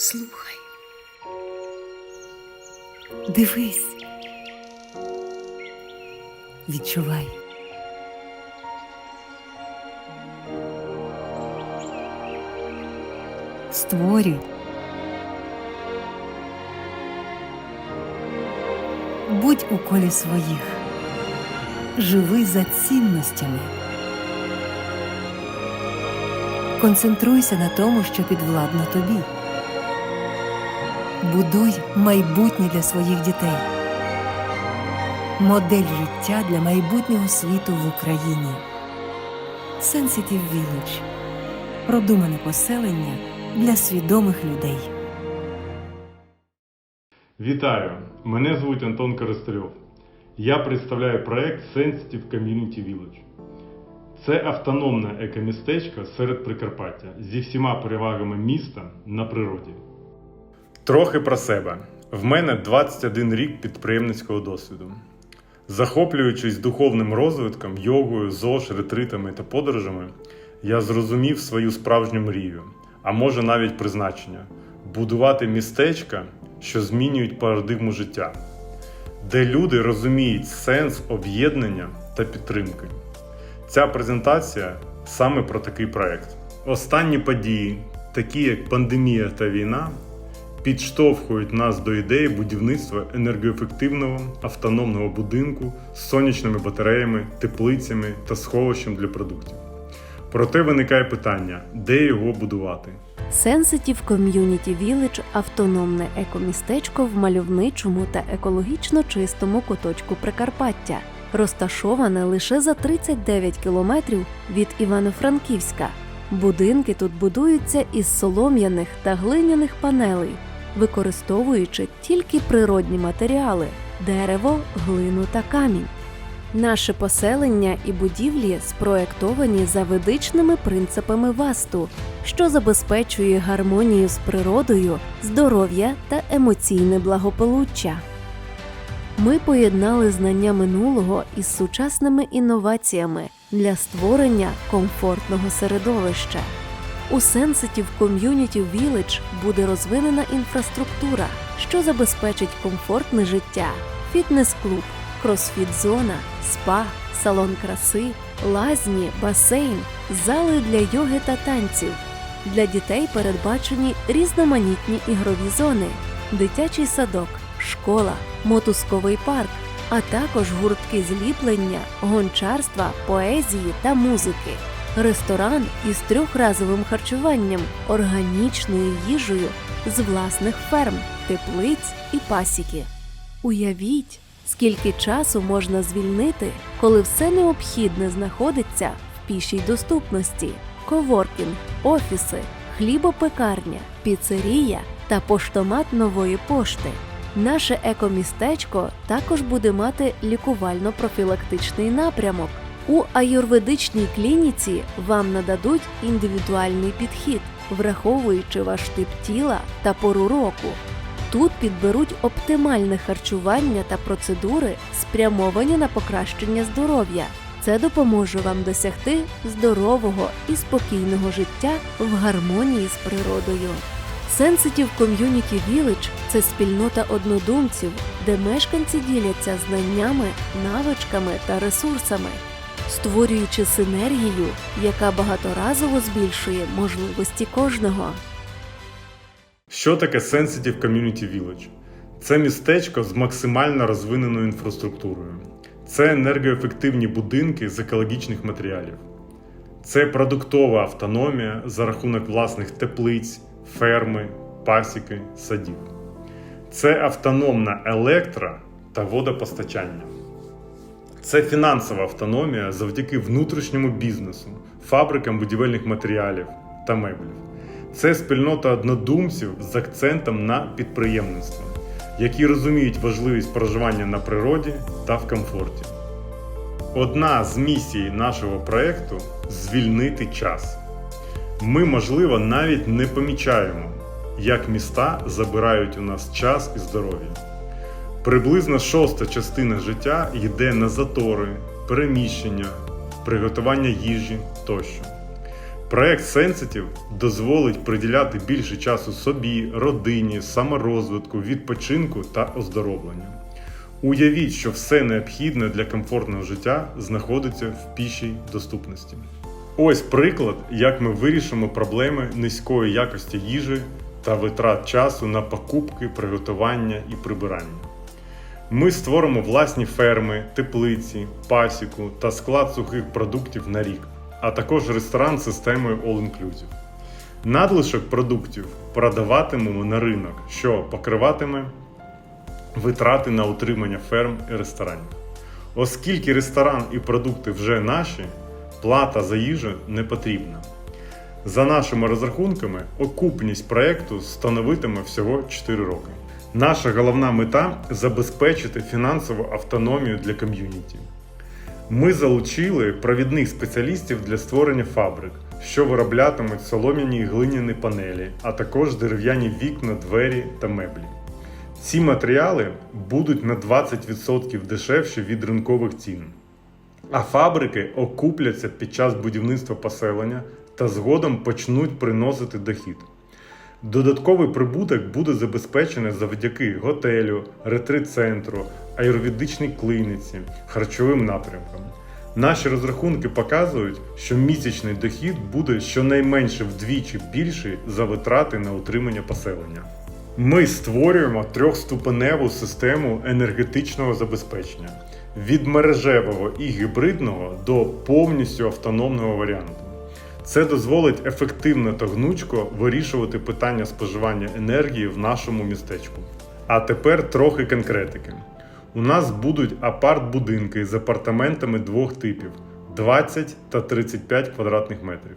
Слухай. Дивись. Відчувай. Створюй. Будь у колі своїх. Живи за цінностями. Концентруйся на тому, що підвладно тобі. Будуй майбутнє для своїх дітей. Модель життя для майбутнього світу в Україні. Sensitive Village. Продумане поселення для свідомих людей. Вітаю! Мене звуть Антон Коростельов. Я представляю проект Sensitive Community Village. Це автономне екомістечко серед Прикарпаття зі всіма перевагами міста на природі. Трохи про себе. В мене 21 рік підприємницького досвіду. Захоплюючись духовним розвитком, йогою, ЗОЖ, ретритами та подорожами, я зрозумів свою справжню мрію, а може навіть призначення будувати містечка, що змінюють парадигму життя, де люди розуміють сенс об'єднання та підтримки. Ця презентація саме про такий проект. Останні події, такі як пандемія та війна, підштовхують нас до ідеї будівництва енергоефективного автономного будинку з сонячними батареями, теплицями та сховищем для продуктів. Проте виникає питання, де його будувати. Sensitive Community Village – автономне екомістечко в мальовничому та екологічно чистому куточку Прикарпаття, розташоване лише за 39 кілометрів від Івано-Франківська. Будинки тут будуються із солом'яних та глиняних панелей, використовуючи тільки природні матеріали дерево, глину та камінь. Наше поселення і будівлі спроектовані за ведичними принципами васту, що забезпечує гармонію з природою, здоров'я та емоційне благополуччя. Ми поєднали знання минулого із сучасними інноваціями для створення комфортного середовища. У Sensitive Community Village буде розвинена інфраструктура, що забезпечить комфортне життя, фітнес-клуб, кросфіт-зона, спа, салон краси, лазні, басейн, зали для йоги та танців. Для дітей передбачені різноманітні ігрові зони, дитячий садок, школа, мотузковий парк, а також гуртки зліплення, гончарства, поезії та музики. Ресторан із трьохразовим харчуванням, органічною їжею з власних ферм, теплиць і пасіки. Уявіть, скільки часу можна звільнити, коли все необхідне знаходиться в пішій доступності: коворкінг, офіси, хлібопекарня, піцерія та поштомат нової пошти. Наше екомістечко також буде мати лікувально-профілактичний напрямок. У аюрведичній клініці вам нададуть індивідуальний підхід, враховуючи ваш тип тіла та пору року. Тут підберуть оптимальне харчування та процедури, спрямовані на покращення здоров'я. Це допоможе вам досягти здорового і спокійного життя в гармонії з природою. Sensitive Community Village – це спільнота однодумців, де мешканці діляться знаннями, навичками та ресурсами, створюючи синергію, яка багаторазово збільшує можливості кожного. Що таке Sensitive Community Village? Це містечко з максимально розвиненою інфраструктурою. Це енергоефективні будинки з екологічних матеріалів. Це продуктова автономія за рахунок власних теплиць, ферми, пасіки, садів. Це автономна електро та водопостачання. Це фінансова автономія завдяки внутрішньому бізнесу, фабрикам будівельних матеріалів та меблів. Це спільнота однодумців з акцентом на підприємництво, які розуміють важливість проживання на природі та в комфорті. Одна з місій нашого проєкту звільнити час. Ми, можливо, навіть не помічаємо, як міста забирають у нас час і здоров'я. Приблизно шоста частина життя йде на затори, переміщення, приготування їжі тощо. Проект Sensitive дозволить приділяти більше часу собі, родині, саморозвитку, відпочинку та оздоровленню. Уявіть, що все необхідне для комфортного життя знаходиться в пішій доступності. Ось приклад, як ми вирішимо проблеми низької якості їжі та витрат часу на покупки, приготування і прибирання. Ми створимо власні ферми, теплиці, пасіку та склад сухих продуктів на рік, а також ресторан з системою All Inclusive. Надлишок продуктів продаватимемо на ринок, що покриватиме витрати на утримання ферм і ресторанів. Оскільки ресторан і продукти вже наші, плата за їжу не потрібна. За нашими розрахунками, окупність проєкту становитиме всього 4 роки. Наша головна мета забезпечити фінансову автономію для ком'юніті. Ми залучили провідних спеціалістів для створення фабрик, що вироблятимуть солом'яні і глиняні панелі, а також дерев'яні вікна, двері та меблі. Ці матеріали будуть на 20% дешевші від ринкових цін. А фабрики окупляться під час будівництва поселення та згодом почнуть приносити дохід. Додатковий прибуток буде забезпечений завдяки готелю, ретрит-центру, аюрведичній клініці, харчовим напрямкам. Наші розрахунки показують, що місячний дохід буде щонайменше вдвічі більший за витрати на утримання поселення. Ми створюємо трьохступеневу систему енергетичного забезпечення від мережевого і гібридного до повністю автономного варіанту. Це дозволить ефективно та гнучко вирішувати питання споживання енергії в нашому містечку. А тепер трохи конкретики. У нас будуть апарт-будинки з апартаментами двох типів 20 та 35 квадратних метрів.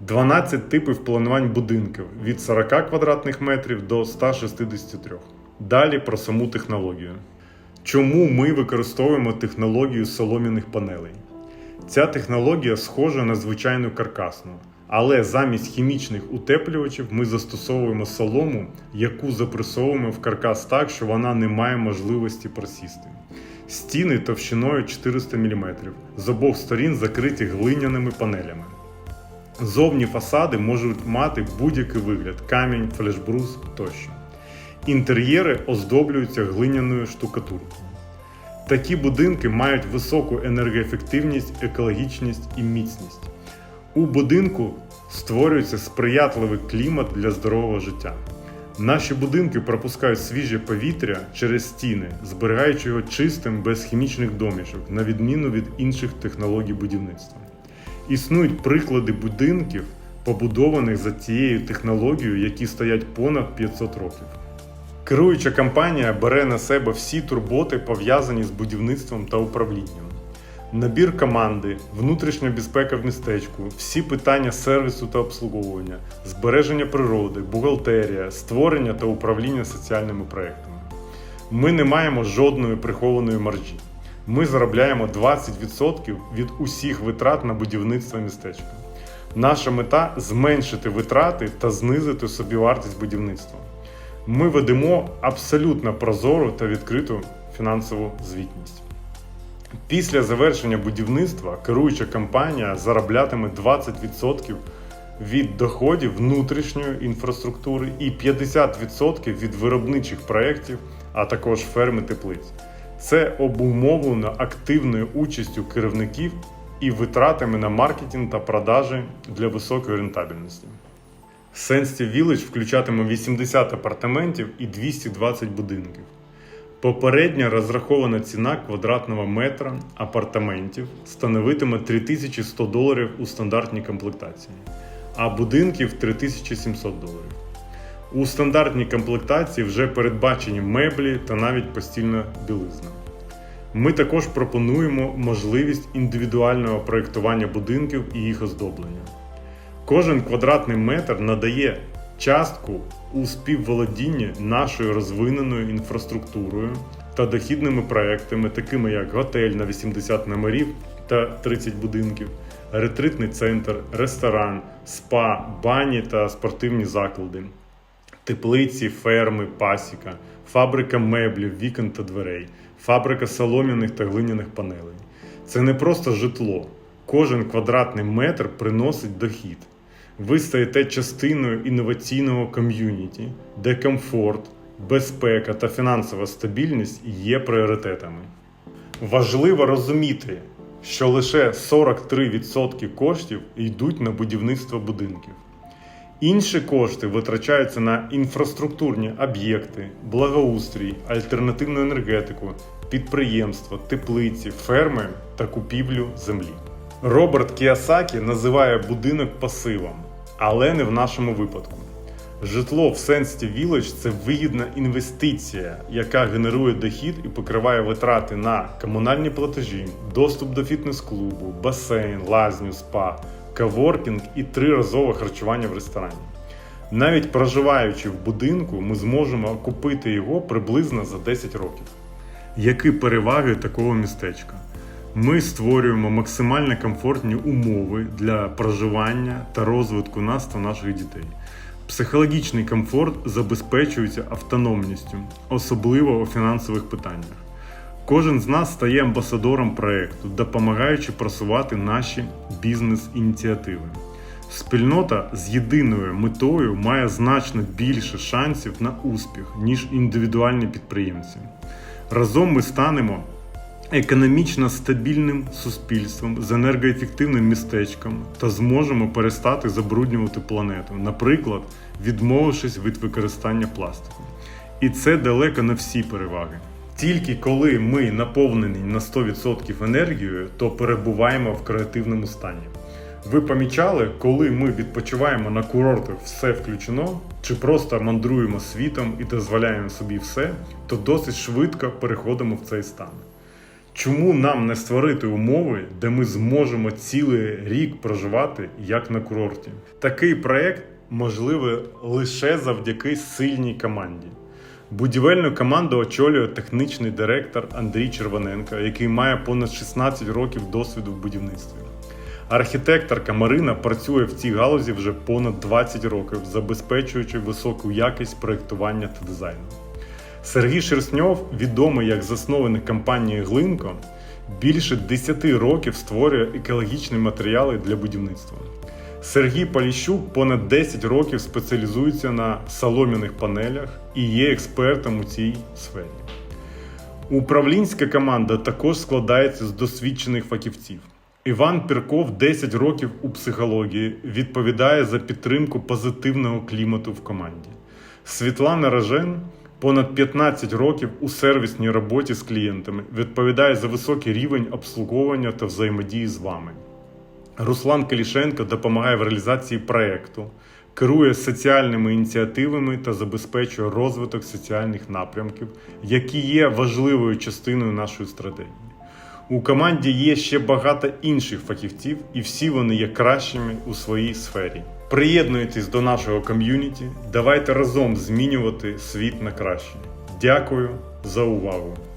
12 типів планувань будинків від 40 квадратних метрів до 163. Далі про саму технологію. Чому ми використовуємо технологію солом'яних панелей? Ця технологія схожа на звичайну каркасну, але замість хімічних утеплювачів ми застосовуємо солому, яку запресовуємо в каркас так, що вона не має можливості просісти. Стіни товщиною 400 мм, з обох сторін закриті глиняними панелями. Зовні фасади можуть мати будь-який вигляд: камінь, флешбрус тощо. Інтер'єри оздоблюються глиняною штукатуркою. Такі будинки мають високу енергоефективність, екологічність і міцність. У будинку створюється сприятливий клімат для здорового життя. Наші будинки пропускають свіже повітря через стіни, зберігаючи його чистим без хімічних домішок, на відміну від інших технологій будівництва. Існують приклади будинків, побудованих за цією технологією, які стоять понад 500 років. Керуюча компанія бере на себе всі турботи, пов'язані з будівництвом та управлінням. Набір команди, внутрішня безпека в містечку, всі питання сервісу та обслуговування, збереження природи, бухгалтерія, створення та управління соціальними проектами. Ми не маємо жодної прихованої маржі. Ми заробляємо 20% від усіх витрат на будівництво містечка. Наша мета зменшити витрати та знизити собівартість будівництва. Ми ведемо абсолютно прозору та відкриту фінансову звітність. Після завершення будівництва керуюча компанія зароблятиме 20% від доходів внутрішньої інфраструктури і 50% від виробничих проєктів, а також ферми теплиць. Це обумовлено активною участю керівників і витратами на маркетинг та продажі для високої рентабельності. Sensitive Village включатиме 80 апартаментів і 220 будинків. Попередня розрахована ціна квадратного метра апартаментів становитиме 3100 доларів у стандартній комплектації, а будинків 3700 доларів. У стандартній комплектації вже передбачені меблі та навіть постільна білизна. Ми також пропонуємо можливість індивідуального проєктування будинків і їх оздоблення. Кожен квадратний метр надає частку у співволодінні нашою розвиненою інфраструктурою та дохідними проектами, такими як готель на 80 номерів та 30 будинків, ретритний центр, ресторан, спа, бані та спортивні заклади, теплиці, ферми, пасіка, фабрика меблів, вікон та дверей, фабрика солом'яних та глиняних панелей. Це не просто житло. Кожен квадратний метр приносить дохід. Ви стаєте частиною інноваційного ком'юніті, де комфорт, безпека та фінансова стабільність є пріоритетами. Важливо розуміти, що лише 43% коштів йдуть на будівництво будинків. Інші кошти витрачаються на інфраструктурні об'єкти, благоустрій, альтернативну енергетику, підприємства, теплиці, ферми та купівлю землі. Роберт Кіосакі називає будинок пасивом, але не в нашому випадку. Житло в Sensitive Village – це вигідна інвестиція, яка генерує дохід і покриває витрати на комунальні платежі, доступ до фітнес-клубу, басейн, лазню, спа, каворкінг і триразове харчування в ресторані. Навіть проживаючи в будинку, ми зможемо купити його приблизно за 10 років. Які переваги такого містечка? Ми створюємо максимально комфортні умови для проживання та розвитку нас та наших дітей. Психологічний комфорт забезпечується автономністю, особливо у фінансових питаннях. Кожен з нас стає амбасадором проекту, допомагаючи просувати наші бізнес-ініціативи. Спільнота з єдиною метою має значно більше шансів на успіх, ніж індивідуальні підприємці. Разом ми станемо економічно стабільним суспільством з енергоефективним містечком та зможемо перестати забруднювати планету, наприклад, відмовившись від використання пластику. І це далеко не всі переваги. Тільки коли ми наповнені на 100% енергією, то перебуваємо в креативному стані. Ви помічали, коли ми відпочиваємо на курортах все включено, чи просто мандруємо світом і дозволяємо собі все, то досить швидко переходимо в цей стан. Чому нам не створити умови, де ми зможемо цілий рік проживати як на курорті? Такий проект можливий лише завдяки сильній команді. Будівельну команду очолює технічний директор Андрій Червоненко, який має понад 16 років досвіду в будівництві. Архітекторка Марина працює в цій галузі вже понад 20 років, забезпечуючи високу якість проєктування та дизайну. Сергій Шерстньов, відомий як засновник компанії Глинко, більше 10 років створює екологічні матеріали для будівництва. Сергій Поліщук понад 10 років спеціалізується на солом'яних панелях і є експертом у цій сфері. Управлінська команда також складається з досвідчених фахівців. Іван Пірков 10 років у психології відповідає за підтримку позитивного клімату в команді. Світлана Рожен понад 15 років у сервісній роботі з клієнтами відповідає за високий рівень обслуговування та взаємодії з вами. Руслан Калішенко допомагає в реалізації проєкту, керує соціальними ініціативами та забезпечує розвиток соціальних напрямків, які є важливою частиною нашої стратегії. У команді є ще багато інших фахівців, і всі вони є кращими у своїй сфері. Приєднуйтесь до нашого ком'юніті, давайте разом змінювати світ на краще. Дякую за увагу!